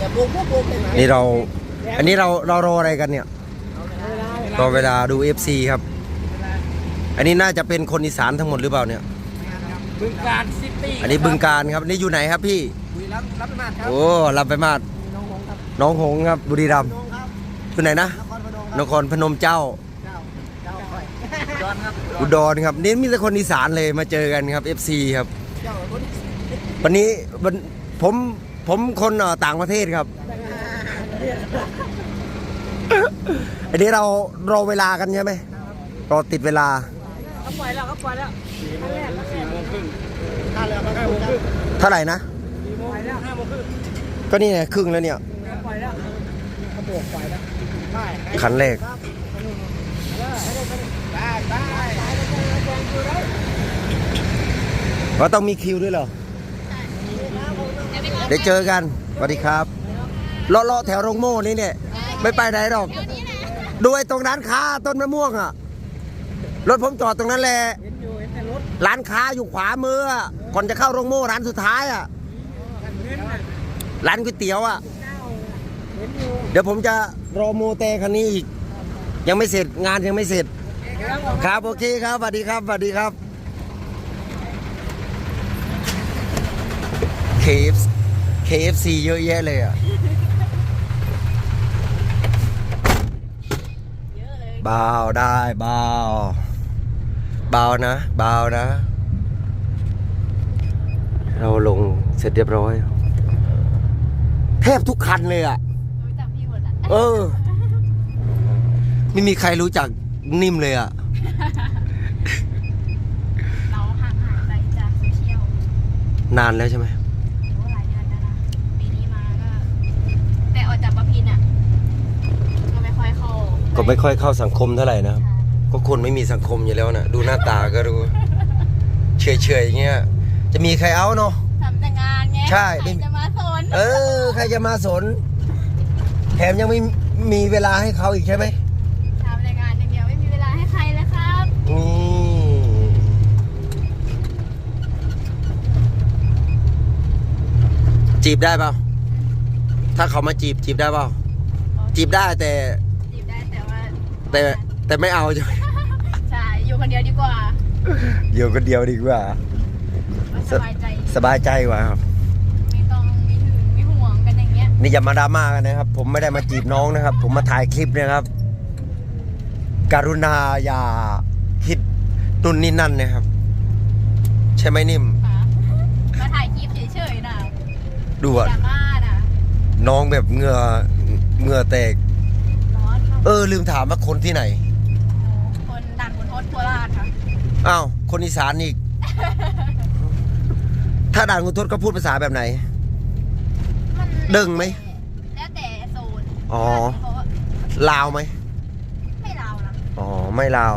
นนี่เรา อันนี้เราเรารออะไรกันเนี่ย รอเวลาดู FC ครับ อันนี้น่าจะเป็นคนอีสานทั้งหมดหรือเปล่าเนี่ย บึงการซิตี้อันนี้บึงการครับ นี่อยู่ไหนครับพี่ บุรีรัมย์รับไปมาศครับ โอ้รับไปมาดน้องหงครับ น้องหงส์ครับ บุรีรัมย์น้องครับอยู่ไหนนะ นครพนมนครพนมเจ้าเจ้าเจ้าค่อยดอนครับอุดรครับ นี่มีแต่คนอีสานเลยมาเจอกันครับ FC ครับเจ้าคนวันนี้วันผม ผมคนเอ่อต่างประเทศครับ อันนี้เรารอเวลากันใช่ไหมรอติดเวลาเขาปล่อยแล้วเขาปล่อยแล้วสี่โมงสี่โมงครึ่งถ้าแล้วก็ห้าโมงครึ่งเท่าไหร่นะสี่โมงแล้วห้าโมงครึ่งก็นี่ไงครึ่งแล้วเนี่ยปล่อยแล้วเขาบวกปล่อยแล้วได้คันแรกครับได้ได้ได้ว่าต้องมีคิวด้วยเหรอ เดี๋ยวเจอกันสวัสดีครับเลาะเลาะแถวโรงโม่นี่เนี่ย ไม่ไปไหนหรอกดูไอ้ตรงร้านค้าต้นมะม่วงอะ รถผมจอดตรงนั้นแหละเห็นอยู่เห็นแต่รถร้านค้าอยู่ขวามือก่อนจะเข้าโรงโม่ร้านสุดท้ายอะ ร้านก๋วยเตี๋ยวอะ เดี๋ยวผมจะรอโมเตคันนี้อีก ยังไม่เสร็จงานยังไม่เสร็จ ครับโอเคครับสวัสดีครับสวัสดีครับ KFC KFC เยอะแยะเลยอะเบาได้เบาเบานะเบานะ เราลงเสร็จเรียบร้อย แทบทุกคันเลยอะ รู้จักพี่หมดอะเออ ไม่มีใครรู้จักนิ่มเลยอะ เราห่างหายไปจากโซเชียลนานแล้วใช่ไหม โอ้หลายเดือนแล้วนะปีนี้มาก็ แต่ออ กจากประพินอะก็ไม่ค่อยเข้าก็ไม่ค่อยเข้าสังคมเท่าไหร่นะครับ ก็คนไม่มีสังคมอยู่แล้วนะดูหน้าตาก็รู้ เฉยๆอย่างเงี้ย จะมีใครเอาเนาะ ทำแต่งานไงใช่ ใครจะมาสนเออ ใครจะมาสน แถมยังไม่มีเวลาให้เขาอีกใช่ไหมทำแต่งานอย่างเดียวไม่มีเวลาให้ใครเลยครับนี่จีบได้เปล่า ถ้าเขามาจีบจีบได้เปล่าจีบได้แต่จีบได้แต่ว่าแต่แต่ไม่เอาใช่ไหมใช่อยู่คนเดียวดีกว่าอยู่คนเดียวดีกว่า สบายใจสบายใจกว่าครับไม่ต้องมีหึงมีห่วงกันอย่างเงี้ยนี่อย่ามาดราม่ากันนะครับ ผมไม่ได้มาจีบน้องนะครับ ผมมาถ่ายคลิปนะครับการุณาอย่าคิดนุ่นนี่นั่นนะครับ ใช่ไหมนิ่มค่ะมาถ่ายคลิปเฉยๆนะดูออะย่ามา น่ะน้องแบบเหงื่อเหงื่อแตก ร้อนครับเออ ลืมถามว่าคนที่ไหนคนดันคนโทษโคราชค่ะอ้าวคนอีสานอีก ถ้าด่านคุณทศก็พูดภาษาแบบไหน มันดึงไหมแล้วแต่โซนอ๋อ เพราะว่าลาวไหมไม่ลาวนะอ๋อ ไม่ลาว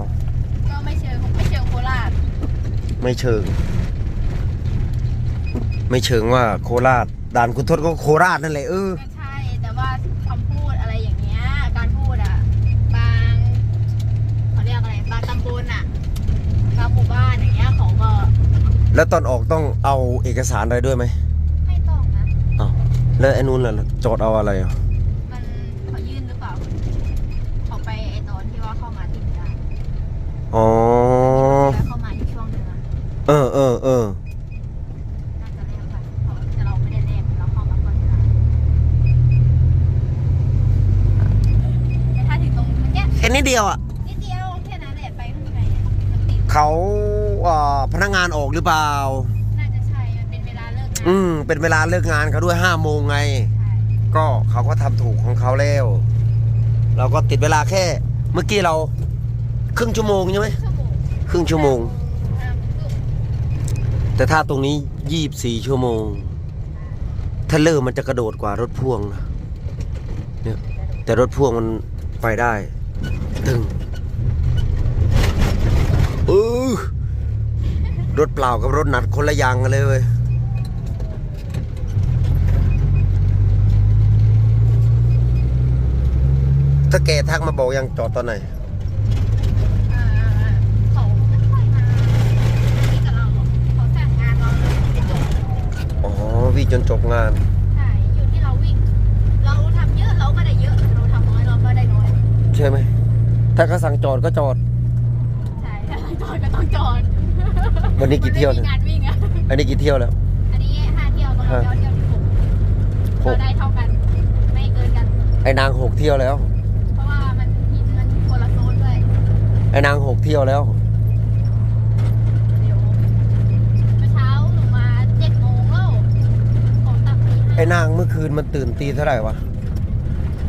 ก็ไม่เชิงไม่เชิงโคราชไม่เชิง ไม่เชิงว่าโคราช ด่านคุณทศก็โคราชนั่นแหละเออ ก็ใช่แต่ว่าคำพูดอะไรอย่างเงี้ยการพูดอะ บางเขาเรียกอะไรบางตำบลอะบางหมู่บ้านอย่างเงี้ยเขาก็แล้วตอนออกต้องเอาเอกสารอะไรด้วยไหมไม่ต้องนะ อ้าวแล้วไอ้นู้นล่ะจอดเอาอะไรอะ มันเขายื่นหรือเปล่าเขาไปไอตอนที่ว่าเข้ามาที่ไม่ได้ อ๋อ แล้วเข้ามาอยู่ช่วงนึงอะ เออเออเออ น่าจะเรียกไปเพราะแต่เราไม่ได้เรียกเราเข้ามาก่อนอยู่แล้วแต่ถ้าถึงตรงเนี้ย แค่นี้เดียวอะ นิดเดียวแค่นั้นแหละไปข้างในอะมันติด เขาเอ่อพนักงานออกหรือเปล่า น่าจะใช่มันเป็นเวลาเลิกงานอืมเป็นเวลาเลิกงานเขาด้วยห้าโมงไง ใช่ก็เขาก็ทำถูกของเขาแล้ว เราก็ติดเวลาแค่ เมื่อกี้เรา ครึ่งชั่วโมงใช่ไหมชั่วโมงครึ่งชั่วโมง ห้าโมงครึ่งแต่ถ้าตรงนี้ยี่บสี่ชั่วโมงถ้าเลอร์มันจะกระโดดกว่ารถพ่วงนะเนี่ยแต่รถพ่วงมันไปได้ ตึง รถเปล่ากับรถหนัดคนละอย่างกันเลยเว้ยถ้าแกทักมาบอกยังจอดตอนไหนวิ่งจนจบงานใช่อยู่ที่เราวิ่ง เราทำเยอะเราก็ได้เยอะเราทำน้อยเราก็ได้น้อยใช่ไหมถ้าเขาสั่งจอดก็จอดใช่ถ้าสั่งจอดก็ต้องจอด วันนี้กี่เที่ยวมันเนี่ยไม่มีงานวิ่งอะอันนี้กี่เที่ยวแล้ว อันนี้ห้าเที่ยวตอนเราเที่ยวที่หกหเรากได้เท่ากัน ไม่เกินกัน ไอ้นางหกเที่ยวแล้ว เพราะว่ามันหินมันคนละโซนด้วย ไอ้นางหกเที่ยวแล้ว เดี๋ยวเมื่อเช้าหนูมาเจ็ดโมงแล้วของตักตีไอ้ห้านางเมื่อคืนมันตื่นตีเท่าไหร่วะ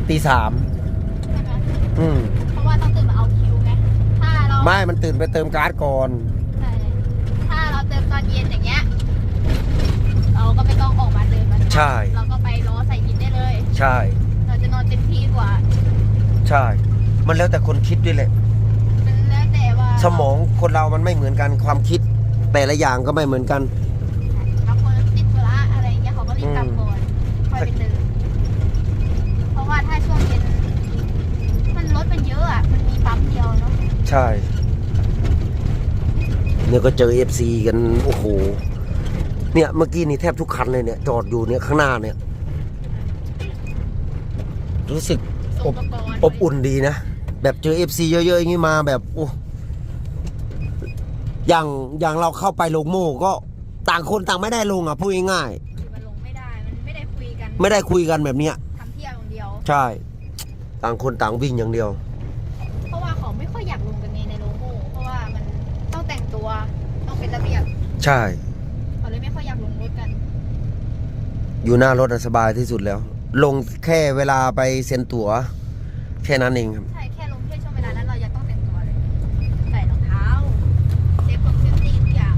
ตีสาม ใช่ไหมอืม เพราะว่าต้องตื่นมาเอาคิวไง ถ้าเราไม่ มันตื่นไปเติมการ์ดก่อนใช่ถ้า เราเติมตอนเย็นอย่างเงี้ย เราก็ไม่ต้องออกมาเติมมันใช่ เราก็ไปล้อใส่หินได้เลย ใช่ เราจะนอนเต็มที่กว่า ใช่ มันแล้วแต่คนคิดด้วยแหละ มันแล้วแต่ว่าสมองคนเรามันไม่เหมือนกันความคิด แต่ละอย่างก็ไม่เหมือนกัน บางคนติดธุระอะไรอย่างเงี้ยเขาก็รีบกลับก่อนค่อยไปเติมเพราะว่าถ้าช่วงเย็น มันรถมันเยอะอะ มันมีปั๊มเดียวเนาะ ใช่ เนี่ยก็เจอเอฟซีกันโอ้โหเนี่ยเมื่อกี้นี่แทบทุกคันเลยเนี่ยจอดอยู่เนี่ยข้างหน้าเนี่ย รู้สึกส่งอุปกรณ์อบอุ่นดีนะ แบบเจอเอฟซีเยอะๆอย่างนี้มาแบบโอ้อย่างอย่างเราเข้าไปลงโม่ก็ต่างคนต่างไม่ได้ลงอะพูดง่ายคือมันลงไม่ได้ มันไม่ได้คุยกันๆไม่ได้คุยกันแบบเนี้ยทำเที่ยวอย่างเดียว ใช่ ต่างคนต่างวิ่งอย่างเดียว ใช่ เขาเลยไม่ค่อยอยากลงรถกัน อยู่หน้ารถอะสบายที่สุดแล้ว ลงแค่เวลาไปเซ็นตั๋ว แค่นั้นเองครับ ใช่ แค่ลงแค่ช่วงเวลานั้นเรายังต้องแต่งตัวเลย ใส่รองเท้าเซฟผมเซฟตี้ทุกอย่าง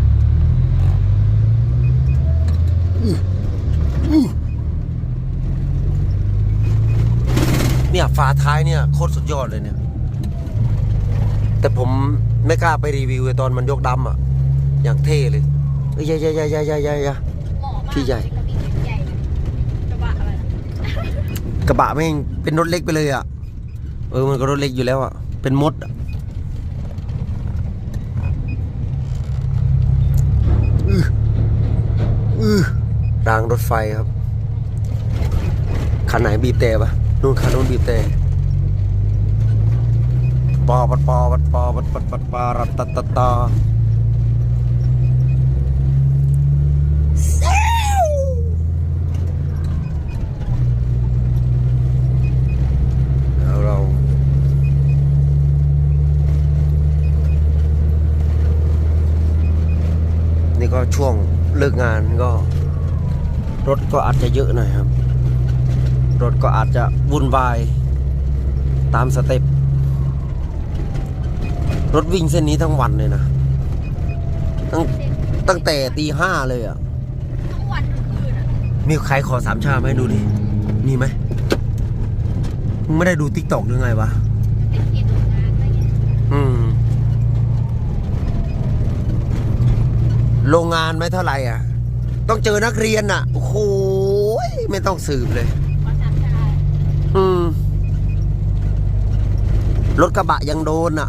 เนี่ยฝาท้ายเนี่ยโคตรสุดยอดเลยเนี่ย แต่ผมไม่กล้าไปรีวิวเลยตอนมันยกดำอะ อย่างเท่เลย เอ้ยอยาอยาอยาอยาอยาอยาอยาเหมาะมากพี่ใหญ่เลยกระบี่ใหญ่เลยกระบะอะไรนะกระบะแม่งเป็นรถเล็กไปเลยอะ เออมันก็รถเล็กอยู่แล้วอะ เป็นมดอะอื้ออื้อรางรถไฟครับคันไหนบีบแต่ปะนู่นคันนู้นบีบแต่ปอปัดปอปัดปอปัดปัดปัดปารัตตะตะตาแล้วเรา นี่ก็ช่วงเลิกงานก็ รถก็อาจจะเยอะหน่อยครับ รถก็อาจจะวุ่นวาย ตามสเต็ปรถวิ่งเส้นนี้ทั้งวันเลยนะ ตั้งตั้งแต่ตีห้าเลยอะทั้งวันทั้งคืนอะมีใครขอสามชาไหมดูดิมีไหมมึงไม่ได้ดูติ๊กตอกหรือไงวะมันเป็นเขตโรงงานอะไรเงี้ยอืม โรงงานไม่เท่าไหร่อะ ต้องเจอนักเรียนอะ โอ้โหยไม่ต้องสืบเลยขอสามชาอืม รถกระบะยังโดนอะ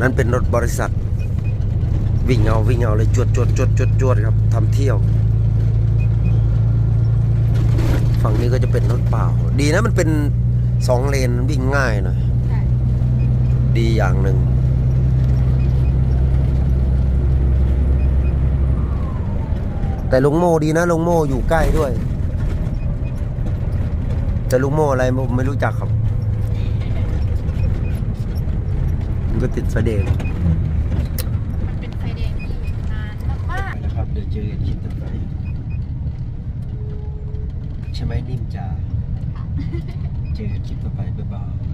นั่นเป็นรถบริษัท วิ่งเอาวิ่งเอาเลยจวดจวดจวดจวดจวดครับทำเที่ยว ฝั่งนี้ก็จะเป็นรถเปล่า ดีนะมันเป็นสองเลนวิ่งง่ายหน่อยใช่ ดีอย่างหนึ่ง แต่ลุงโมดีนะลุงโมอยู่ใกล้ด้วย แต่ลุงโมอะไรผมไม่รู้จักครับมันก็ติดไฟแดงมันเป็นไฟแดงที่นานมากนะครับเดี๋ยวเจอกันคลิปต่อไปใช่ไหมนิ่มจ๋าเจอกันคลิปต่อไปบ๊ายบาย